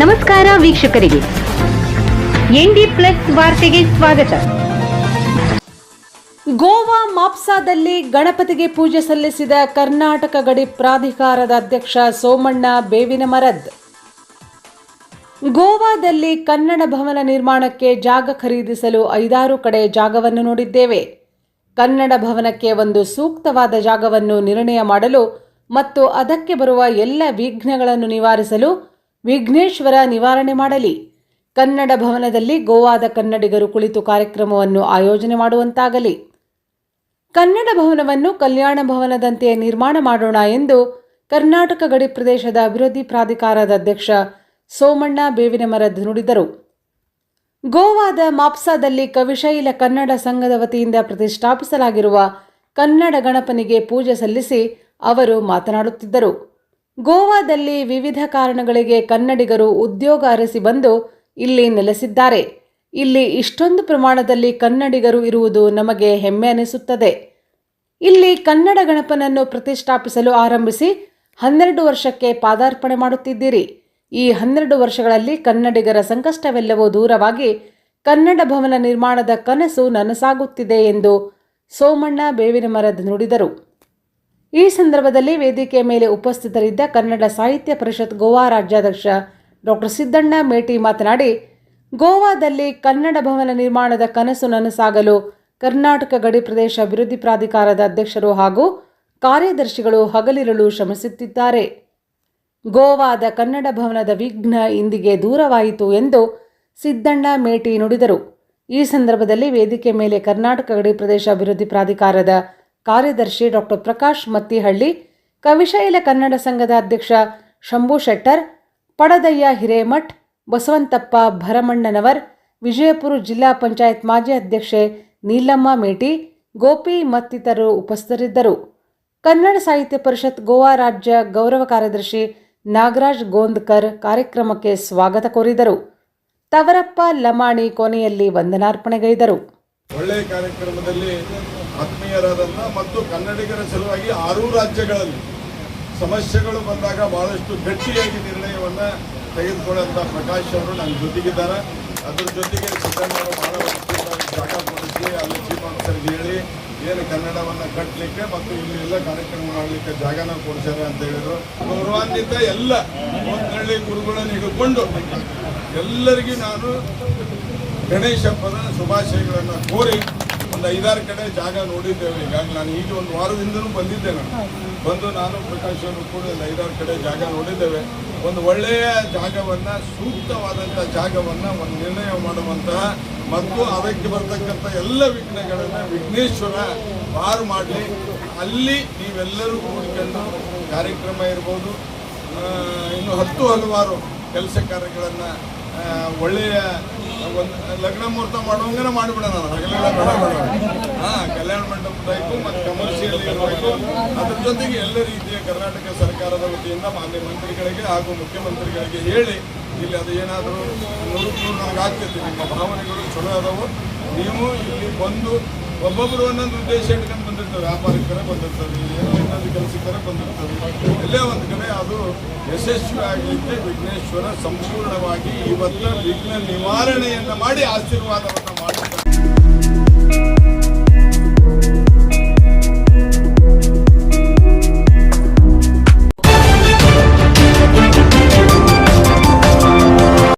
ನಮಸ್ಕಾರ ವೀಕ್ಷಕರಿಗೆ. ND plus ವಾರ್ತೆಗೆ ಸ್ವಾಗತ. ಗೋವಾ ಮಾಪ್ಸಾದಲ್ಲಿ ಗಣಪತಿಗೆ ಪೂಜೆ ಸಲ್ಲಿಸಿದ ಕರ್ನಾಟಕ ಗಡಿ ಪ್ರಾಧಿಕಾರದ ಅಧ್ಯಕ್ಷ ಸೋಮಣ್ಣ ಬೇವಿನ ಮರದ್ ಗೋವಾದಲ್ಲಿ ಕನ್ನಡ ಭವನ ನಿರ್ಮಾಣಕ್ಕೆ ಜಾಗ ಖರೀದಿಸಲು ಐದಾರು ಕಡೆ ಜಾಗವನ್ನು ನೋಡಿದ್ದೇವೆ. ಕನ್ನಡ ಭವನಕ್ಕೆ ಒಂದು ಸೂಕ್ತವಾದ ಜಾಗವನ್ನು ನಿರ್ಣಯ ಮಾಡಲು ಮತ್ತು ಅದಕ್ಕೆ ಬರುವ ಎಲ್ಲ ವಿಘ್ನಗಳನ್ನು ನಿವಾರಿಸಲು ವಿಘ್ನೇಶ್ವರ ನಿವಾರಣೆ ಮಾಡಲಿ. ಕನ್ನಡ ಭವನದಲ್ಲಿ ಗೋವಾದ ಕನ್ನಡಿಗರು ಕುಳಿತು ಕಾರ್ಯಕ್ರಮವನ್ನು ಆಯೋಜನೆ ಮಾಡುವಂತಾಗಲಿ. ಕನ್ನಡ ಭವನವನ್ನು ಕಲ್ಯಾಣ ಭವನದಂತೆ ನಿರ್ಮಾಣ ಮಾಡೋಣ ಎಂದು ಕರ್ನಾಟಕ ಗಡಿ ಪ್ರದೇಶದ ಅಭಿವೃದ್ಧಿ ಪ್ರಾಧಿಕಾರದ ಅಧ್ಯಕ್ಷ ಸೋಮಣ್ಣ ಬೇವಿನ ಮರದ್ ನುಡಿದರು. ಗೋವಾದ ಮಾಪ್ಸಾದಲ್ಲಿ ಕವಿಶೈಲ ಕನ್ನಡ ಸಂಘದ ವತಿಯಿಂದ ಪ್ರತಿಷ್ಠಾಪಿಸಲಾಗಿರುವ ಕನ್ನಡ ಗಣಪನಿಗೆ ಪೂಜೆ ಸಲ್ಲಿಸಿ ಅವರು ಮಾತನಾಡುತ್ತಿದ್ದರು. ಗೋವಾದಲ್ಲಿ ವಿವಿಧ ಕಾರಣಗಳಿಗೆ ಕನ್ನಡಿಗರು ಉದ್ಯೋಗ ಅರಸಿ ಬಂದು ಇಲ್ಲಿ ನೆಲೆಸಿದ್ದಾರೆ. ಇಲ್ಲಿ ಇಷ್ಟೊಂದು ಪ್ರಮಾಣದಲ್ಲಿ ಕನ್ನಡಿಗರು ಇರುವುದು ನಮಗೆ ಹೆಮ್ಮೆ ಅನಿಸುತ್ತದೆ. ಇಲ್ಲಿ ಕನ್ನಡ ಗಣಪನನ್ನು ಪ್ರತಿಷ್ಠಾಪಿಸಲು ಆರಂಭಿಸಿ ಹನ್ನೆರಡು ವರ್ಷಕ್ಕೆ ಪಾದಾರ್ಪಣೆ ಮಾಡುತ್ತಿದ್ದೀರಿ. ಈ ಹನ್ನೆರಡು ವರ್ಷಗಳಲ್ಲಿ ಕನ್ನಡಿಗರ ಸಂಕಷ್ಟವೆಲ್ಲವೂ ದೂರವಾಗಿ ಕನ್ನಡ ಭವನ ನಿರ್ಮಾಣದ ಕನಸು ನನಸಾಗುತ್ತಿದೆ ಎಂದು ಸೋಮಣ್ಣ ಬೇವಿನ ಮರದ ನುಡಿದರು. ಈ ಸಂದರ್ಭದಲ್ಲಿ ವೇದಿಕೆಯ ಮೇಲೆ ಉಪಸ್ಥಿತರಿದ್ದ ಕನ್ನಡ ಸಾಹಿತ್ಯ ಪರಿಷತ್ ಗೋವಾ ರಾಜ್ಯಾಧ್ಯಕ್ಷ ಡಾಕ್ಟರ್ ಸಿದ್ದಣ್ಣ ಮೇಟಿ ಮಾತನಾಡಿ, ಗೋವಾದಲ್ಲಿ ಕನ್ನಡ ಭವನ ನಿರ್ಮಾಣದ ಕನಸು ನನಸಾಗಲು ಕರ್ನಾಟಕ ಗಡಿ ಪ್ರದೇಶ ಅಭಿವೃದ್ಧಿ ಪ್ರಾಧಿಕಾರದ ಅಧ್ಯಕ್ಷರು ಹಾಗೂ ಕಾರ್ಯದರ್ಶಿಗಳು ಹಗಲಿರಲು ಶ್ರಮಿಸುತ್ತಿದ್ದಾರೆ. ಗೋವಾದ ಕನ್ನಡ ಭವನದ ವಿಘ್ನ ಇಂದಿಗೆ ದೂರವಾಯಿತು ಎಂದು ಸಿದ್ದಣ್ಣ ಮೇಟಿ ನುಡಿದರು. ಈ ಸಂದರ್ಭದಲ್ಲಿ ವೇದಿಕೆ ಮೇಲೆ ಕರ್ನಾಟಕ ಗಡಿ ಪ್ರದೇಶ ಅಭಿವೃದ್ಧಿ ಪ್ರಾಧಿಕಾರದ ಕಾರ್ಯದರ್ಶಿ ಡಾಕ್ಟರ್ ಪ್ರಕಾಶ್ ಮತ್ತಿಹಳ್ಳಿ, ಕವಿಶೈಲ ಕನ್ನಡ ಸಂಘದ ಅಧ್ಯಕ್ಷ ಶಂಭು ಶೆಟ್ಟರ್, ಪಡದಯ್ಯ ಹಿರೇಮಠ್, ಬಸವಂತಪ್ಪ ಭರಮಣ್ಣನವರ್, ವಿಜಯಪುರ ಜಿಲ್ಲಾ ಪಂಚಾಯತ್ ಮಾಜಿ ಅಧ್ಯಕ್ಷೆ ನೀಲಮ್ಮ ಮೇಟಿ, ಗೋಪಿ ಮತ್ತಿತರರು ಉಪಸ್ಥಿತರಿದ್ದರು. ಕನ್ನಡ ಸಾಹಿತ್ಯ ಪರಿಷತ್ ಗೋವಾ ರಾಜ್ಯ ಗೌರವ ಕಾರ್ಯದರ್ಶಿ ನಾಗರಾಜ್ ಗೋಂದ್ಕರ್ ಕಾರ್ಯಕ್ರಮಕ್ಕೆ ಸ್ವಾಗತ ಕೋರಿದರು. ತವರಪ್ಪ ಲಮಾಣಿ ಕೊನೆಯಲ್ಲಿ ವಂದನಾರ್ಪಣೆಗೈದರು. ಒಳ್ಳೆಯ ಕಾರ್ಯಕ್ರಮದಲ್ಲಿ ಆತ್ಮೀಯರಾದಂಥ ಮತ್ತು ಕನ್ನಡಿಗರ ಸಲುವಾಗಿ ಆರೂ ರಾಜ್ಯಗಳಲ್ಲಿ ಸಮಸ್ಯೆಗಳು ಬಂದಾಗ ಬಹಳಷ್ಟು ಗಟ್ಟಿಯಾಗಿ ನಿರ್ಣಯವನ್ನು ತೆಗೆದುಕೊಳ್ಳುವಂಥ ಪ್ರಕಾಶ್ ಅವರು ನನ್ನ ಜೊತೆಗಿದ್ದಾರೆ. ಅದ್ರ ಜೊತೆಗೆ ಬಹಳ ಜಾಗ ಕೊಡಿಸಿ, ಅಲ್ಲಿ ಚೀಫ್ ಹೇಳಿ, ಏನು ಕನ್ನಡವನ್ನು ಕಟ್ಟಲಿಕ್ಕೆ ಮತ್ತು ಇಲ್ಲಿ ಎಲ್ಲ ಕಾರ್ಯಕ್ರಮ ಮಾಡಲಿಕ್ಕೆ ಜಾಗನ ಕೊಡ್ಸ್ಯಾರ ಅಂತ ಹೇಳಿದ್ರು. ಗೌರವಾನ್ವಿತ ಎಲ್ಲ ಒಂದಳ್ಳಿ ಗುರುಗಳನ್ನು ಹಿಡ್ಕೊಂಡು ಎಲ್ಲರಿಗೂ ನಾನು ಗಣೇಶ ಹಬ್ಬದ ಶುಭಾಶಯಗಳನ್ನು ಕೋರಿ ಒಂದು ಐದಾರು ಕಡೆ ಜಾಗ ನೋಡಿದ್ದೇವೆ. ಈಗಾಗಲೇ ನಾನು ಈಗ ಒಂದು ವಾರದಿಂದಲೂ ಬಂದಿದ್ದೆ ನಾನು. ಬಂದು ನಾನು ಪ್ರಕಾಶ್ ಅವರು ಕೂಡ ಒಂದು ಐದಾರು ಕಡೆ ಜಾಗ ನೋಡಿದ್ದೇವೆ. ಒಂದು ಒಳ್ಳೆಯ ಜಾಗವನ್ನು ಸೂಕ್ತವಾದಂಥ ಜಾಗವನ್ನು ಒಂದು ನಿರ್ಣಯ ಮಾಡುವಂತಹ ಮತ್ತು ಅದಕ್ಕೆ ಬರ್ತಕ್ಕಂಥ ಎಲ್ಲ ವಿಘ್ನಗಳನ್ನು ವಿಘ್ನೇಶ್ವರ ಪಾರು ಮಾಡಲಿ. ಅಲ್ಲಿ ನೀವೆಲ್ಲರೂ ಕೂಡಿಕೊಂಡು ಕಾರ್ಯಕ್ರಮ ಇರ್ಬೋದು. ಇನ್ನು ಹತ್ತು ಹಲವಾರು ಕೆಲಸ ಕಾರ್ಯಗಳನ್ನು ಒಳ್ಳೆಯ ಒಂದು ಲಗ್ನ ಮುಹೂರ್ತ ಮಾಡುವಂಗನ ಮಾಡಿಬಿಡೋಣ ಹಾಂ, ಕಲ್ಯಾಣ ಮಂಟಪ ಟೈಪು ಮತ್ತು ಕಮರ್ಷಿಯಲ್ ಇರಬೇಕು. ಅದ್ರ ಜೊತೆಗೆ ಎಲ್ಲ ರೀತಿಯ ಕರ್ನಾಟಕ ಸರ್ಕಾರದ ವತಿಯಿಂದ ಮಾನ್ಯ ಮಂತ್ರಿಗಳಿಗೆ ಹಾಗೂ ಮುಖ್ಯಮಂತ್ರಿಗಳಿಗೆ ಹೇಳಿ, ಇಲ್ಲಿ ಅದು ಏನಾದರೂ ನೂರು ನೂರು ನನಗೆ ಆಗ್ತೈತಿ ನಿಮ್ಮ ಭಾವನೆಗಳು ಚಲೋ ಅದಾವು. ನೀವು ಇಲ್ಲಿ ಬಂದು ಒಬ್ಬೊಬ್ಬರು ಒಂದೊಂದು ಉದ್ದೇಶ ಇಟ್ಕೊಂಡು ಬಂದಿರ್ತಾರೆ. ವ್ಯಾಪಾರಿಕರೇ ಬಂದಿರ್ತಾರೆ. ಏನೋ ಇನ್ನೊಂದು ಕೆಲಸಕ್ಕರೇ ಬಂದಿರ್ತಾರೆ. ಎಲ್ಲೇ ಒಂದು ಕಡೆ ಅದು ಯಶಸ್ವಿ ಆಗಲಿಕ್ಕೆ ವಿಘ್ನೇಶ್ವರ ಸಂಪೂರ್ಣವಾಗಿ ಇವತ್ತು ವಿಘ್ನ ನಿವಾರಣೆಯನ್ನು ಮಾಡಿ ಆಶೀರ್ವಾದವನ್ನು